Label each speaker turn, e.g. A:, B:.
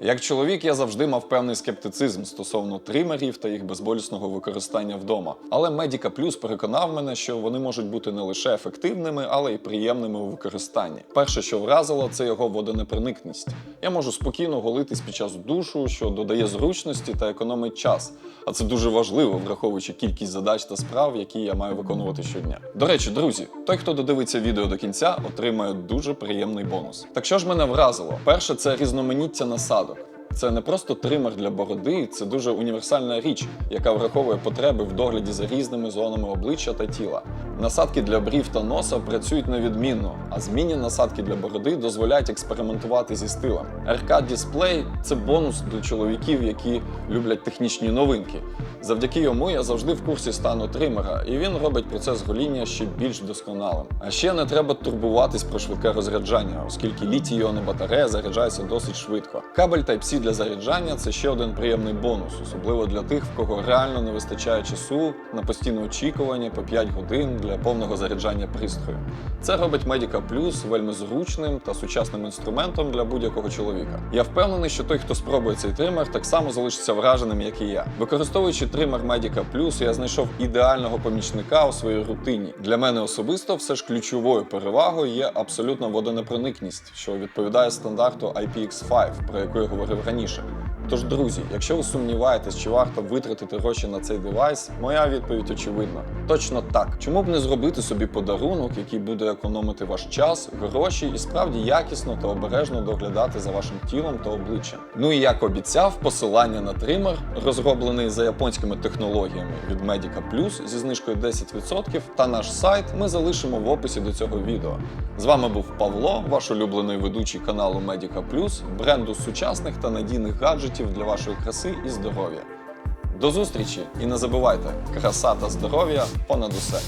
A: Як чоловік, я завжди мав певний скептицизм стосовно тримерів та їх безболісного використання вдома. Але Medica Plus переконав мене, що вони можуть бути не лише ефективними, але й приємними у використанні. Перше, що вразило, це його водонепроникність. Я можу спокійно голитись під час душу, що додає зручності та економить час. А це дуже важливо, враховуючи кількість задач та справ, які я маю виконувати щодня. До речі, друзі, той, хто додивиться відео до кінця, отримає дуже приємний бонус. Так що ж мене вразило? Перше, це різноманіття насадок. Це не просто тример для бороди, це дуже універсальна річ, яка враховує потреби в догляді за різними зонами обличчя та тіла. Насадки для брів та носа працюють невідмінно, а змінні насадки для бороди дозволяють експериментувати зі стилем. RK Display – це бонус для чоловіків, які люблять технічні новинки. Завдяки йому я завжди в курсі стану тримера, і він робить процес гоління ще більш досконалим. А ще не треба турбуватись про швидке розряджання, оскільки літій іонна батарея заряджається досить швидко. Кабель Type-C для заряджання це ще один приємний бонус, особливо для тих, в кого реально не вистачає часу на постійне очікування по 5 годин для повного заряджання пристрою. Це робить Medica Plus вельми зручним та сучасним інструментом для будь-якого чоловіка. Я впевнений, що той, хто спробує цей тример, так само залишиться враженим, як і я. Використовуючи тример Мармедіка плюс я знайшов ідеального помічника у своїй рутині. Для мене особисто все ж ключовою перевагою є абсолютна водонепроникність, що відповідає стандарту IPX5, про яку я говорив раніше. Тож, друзі, якщо ви сумніваєтесь, чи варто витратити гроші на цей девайс, моя відповідь очевидна. Точно так. Чому б не зробити собі подарунок, який буде економити ваш час, гроші і справді якісно та обережно доглядати за вашим тілом та обличчям. Ну і як обіцяв, посилання на тример, розроблений за японськими технологіями від Medica Plus зі знижкою 10%, та наш сайт ми залишимо в описі до цього відео. З вами був Павло, ваш улюблений ведучий каналу Medica Plus, бренду сучасних та надійних гаджетів для вашої краси і здоров'я. До зустрічі і не забувайте, краса та здоров'я понад усе.